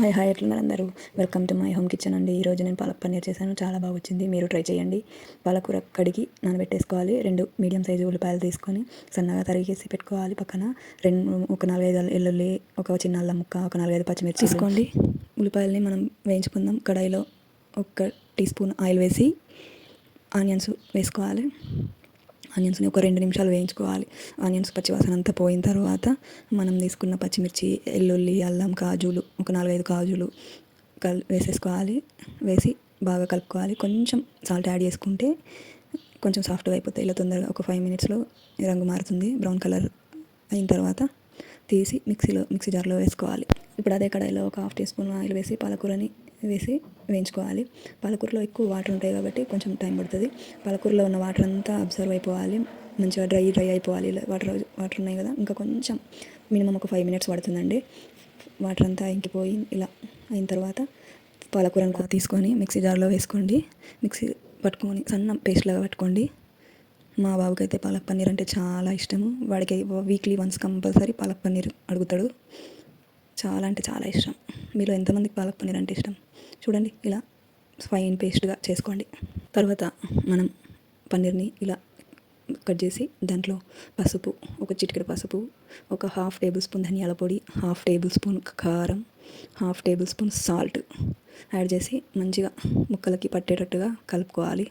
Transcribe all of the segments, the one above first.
Hi hi ఎట్లున్నారు అందరూ. Welcome to my home kitchen అండి. ఈరోజు నేను పాలక్ పన్నీర్ చేశాను. చాలా బాగా వచ్చింది. మీరు ట్రై చేయండి. పాలకూర కడిగి నానబెట్టేసుకోవాలి. రెండు మీడియం సైజు ఉల్లిపాయలు తీసుకొని సన్నగా తరిగేసి పెట్టుకోవాలి పక్కన. రెండు ఒక నాలుగైదు ఎల్లుల్లి ఒక చిన్న అల్లం ముక్క ఒక నాలుగైదు పచ్చిమిర్చి తీసుకోండి. ఉల్లిపాయలని మనం వేయించుకుందాం. కడాయిలో ఒక టీ స్పూన్ ఆయిల్ వేసి ఆనియన్స్ వేసుకోవాలి. ఆనియన్స్ని ఒక రెండు నిమిషాలు వేయించుకోవాలి. ఆనియన్స్ పచ్చివాసన అంతా పోయిన తర్వాత మనం తీసుకున్న పచ్చిమిర్చి ఎల్లుల్లి అల్లం కాజులు ఒక నాలుగైదు కాజులు కల్ వేసేసుకోవాలి. వేసి బాగా కలుపుకోవాలి. కొంచెం సాల్ట్ యాడ్ చేసుకుంటే కొంచెం సాఫ్ట్గా అయిపోతాయి. ఇలా తొందరగా ఒక ఫైవ్ మినిట్స్లో రంగు మారుతుంది. బ్రౌన్ కలర్ అయిన తర్వాత తీసి మిక్సీలో మిక్సీ జార్లో వేసుకోవాలి. ఇప్పుడు అదే కడాయిలో ఒక హాఫ్ టీ స్పూన్ ఆయిల్ వేసి పాలకూరని వేసి వేయించుకోవాలి. పాలకూరలో ఎక్కువ వాటర్ ఉంటాయి కాబట్టి కొంచెం టైం పడుతుంది. పాలకూరలో ఉన్న వాటర్ అంతా అబ్జర్వ్ అయిపోవాలి. మంచిగా డ్రై డ్రై అయిపోవాలి. వాటర్ వాటర్ ఉన్నాయి కదా ఇంకా కొంచెం మినిమం ఒక ఫైవ్ మినిట్స్ పడుతుందండి. వాటర్ అంతా ఇంకిపోయి ఇలా అయిన తర్వాత పాలకూరను తీసుకొని మిక్సీ జార్లో వేసుకోండి. మిక్సీ పట్టుకొని సన్న పేస్ట్ లాగా పట్టుకోండి. మా బాబుకి అయితే పాలక్ పన్నీర్ అంటే చాలా ఇష్టము. వాడికి weekly once compulsory palak paneer అడుగుతాడు. చాలా అంటే చాలా ఇష్టం. మీలో ఎంతమందికి పాలక్ పన్నీర్ అంటే ఇష్టం? చూడండి ఇలా ఫైన్ పేస్ట్గా చేసుకోండి. తర్వాత మనం పన్నీర్ని ఇలా కట్ చేసి దాంట్లో పసుపు ఒక చిటికెడు పసుపు ఒక హాఫ్ టేబుల్ స్పూన్ ధనియాల పొడి హాఫ్ టేబుల్ స్పూన్ కారం half table spoon salt add చేసి మంచిగా ముక్కలకి పట్టేటట్టుగా కలుపుకోవాలి.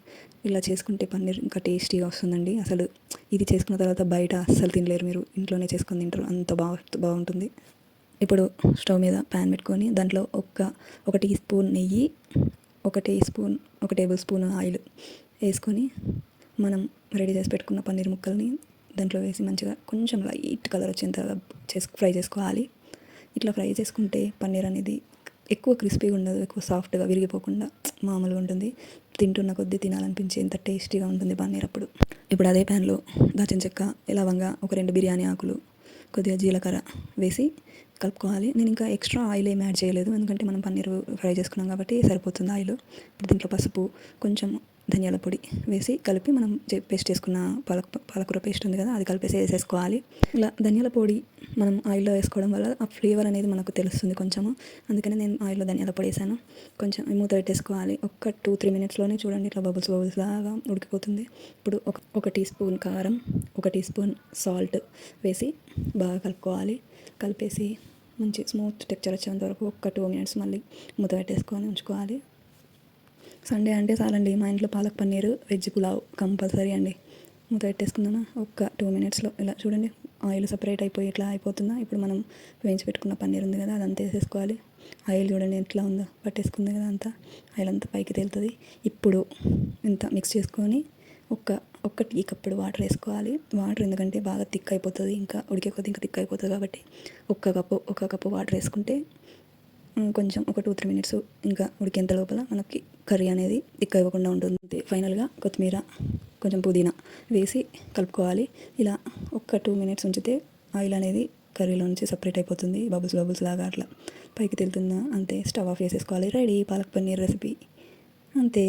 ఇలా చేసుకుంటే పన్నీర్ ఇంకా టేస్టీగా వస్తుందండి. అసలు ఇది చేసుకున్న తర్వాత బయట అస్సలు తినలేరు మీరు. ఇంట్లోనే చేసుకొని తింటారు. అంత బాగా బాగుంటుంది. ఇప్పుడు స్టవ్ మీద ప్యాన్ పెట్టుకొని దాంట్లో ఒక ఒక టీ స్పూన్ నెయ్యి ఒక టీ స్పూన్ ఒక టేబుల్ స్పూన్ ఆయిల్ వేసుకొని మనం రెడీ చేసి పెట్టుకున్న పన్నీర్ ముక్కల్ని దాంట్లో వేసి మంచిగా కొంచెం లైట్ కలర్ వచ్చేంత చేసు ఫ్రై చేసుకోవాలి. ఇట్లా ఫ్రై చేసుకుంటే పన్నీర్ అనేది ఎక్కువ క్రిస్పీగా ఉండదు ఎక్కువ సాఫ్ట్గా విరిగిపోకుండా మామూలుగా ఉంటుంది. తింటున్న కొద్దీ తినాలనిపించేంత టేస్టీగా ఉంటుంది పన్నీర్ అప్పుడు. ఇప్పుడు అదే ప్యాన్లో దాచిన చెక్క లవంగా ఒక రెండు బిర్యానీ ఆకులు కొద్దిగా జీలకర్ర వేసి కలుపుకోవాలి. నేను ఇంకా ఎక్స్ట్రా ఆయిల్ ఏం యాడ్ చేయలేదు. ఎందుకంటే మనం పన్నీరు ఫ్రై చేసుకున్నాం కాబట్టి సరిపోతుంది ఆయిల్. దీంట్లో పసుపు కొంచెం ధనియాల పొడి వేసి కలిపి మనం పేస్ట్ చేసుకున్న పాలక పాలకూర పేస్ట్ ఉంది కదా అది కలిపేసి వేసేసుకోవాలి. ఇలా ధనియాల పొడి మనం ఆయిల్లో వేసుకోవడం వల్ల ఆ ఫ్లేవర్ అనేది మనకు తెలుస్తుంది కొంచెము. అందుకని నేను ఆయిల్లో ధనియాల పొడి వేసాను. కొంచెం మూత పెట్టేసుకోవాలి. ఒక టూ త్రీ మినిట్స్లోనే చూడండి ఇట్లా బబుల్స్ బబుల్స్ లాగా ఉడికిపోతుంది. ఇప్పుడు ఒక ఒక టీ స్పూన్ కారం ఒక టీ స్పూన్ సాల్ట్ వేసి బాగా కలుపుకోవాలి. కలిపేసి మంచి స్మూత్ టెక్చర్ వచ్చేంత వరకు ఒక టూ మినిట్స్ మళ్ళీ మూత పెట్టేసుకొని ఉంచుకోవాలి. సండే అంటే చాలండి. మా ఇంట్లో పాలక్ పన్నీర్ వెజ్ పులావ్ కంపల్సరీ అండి. మూత పెట్టేసుకుందామా? ఒక్క టూ మినిట్స్లో ఇలా చూడండి. ఆయిల్ సపరేట్ అయిపోయి ఇట్లా అయిపోతుందా? ఇప్పుడు మనం వేయించి పెట్టుకున్న పన్నీర్ ఉంది కదా అదంతా వేసేసుకోవాలి. ఆయిల్ చూడండి ఎట్లా ఉందో. పట్టేసుకుంది కదా అంతా. ఆయిల్ అంతా పైకి తేలుతుంది. ఇప్పుడు ఇంత మిక్స్ చేసుకొని ఒక్క ఒక్క టీ కప్పుడు వాటర్ వేసుకోవాలి. వాటర్ ఎందుకంటే బాగా థిక్ అయిపోతుంది. ఇంకా ఉడికే కొద్ది ఇంకా థిక్ అయిపోతుంది కాబట్టి ఒక్క కప్పు ఒక కప్పు వాటర్ వేసుకుంటే కొంచెం ఒక టూ త్రీ మినిట్స్ ఇంకా ఉడికేంత లోపల మనకి కర్రీ అనేది దిక్క ఇవ్వకుండా ఉంటుంది. ఫైనల్గా కొత్తిమీర కొంచెం పుదీనా వేసి కలుపుకోవాలి. ఇలా ఒక్క టూ మినిట్స్ ఉంచితే ఆయిల్ అనేది కర్రీలో నుంచి సపరేట్ అయిపోతుంది. బబుల్స్ బబుల్స్ లాగా అట్లా పైకి తెలుతుందా? అంతే స్టవ్ ఆఫ్ చేసేసుకోవాలి. రెడీ పాలక్ పన్నీర్ రెసిపీ అంతే.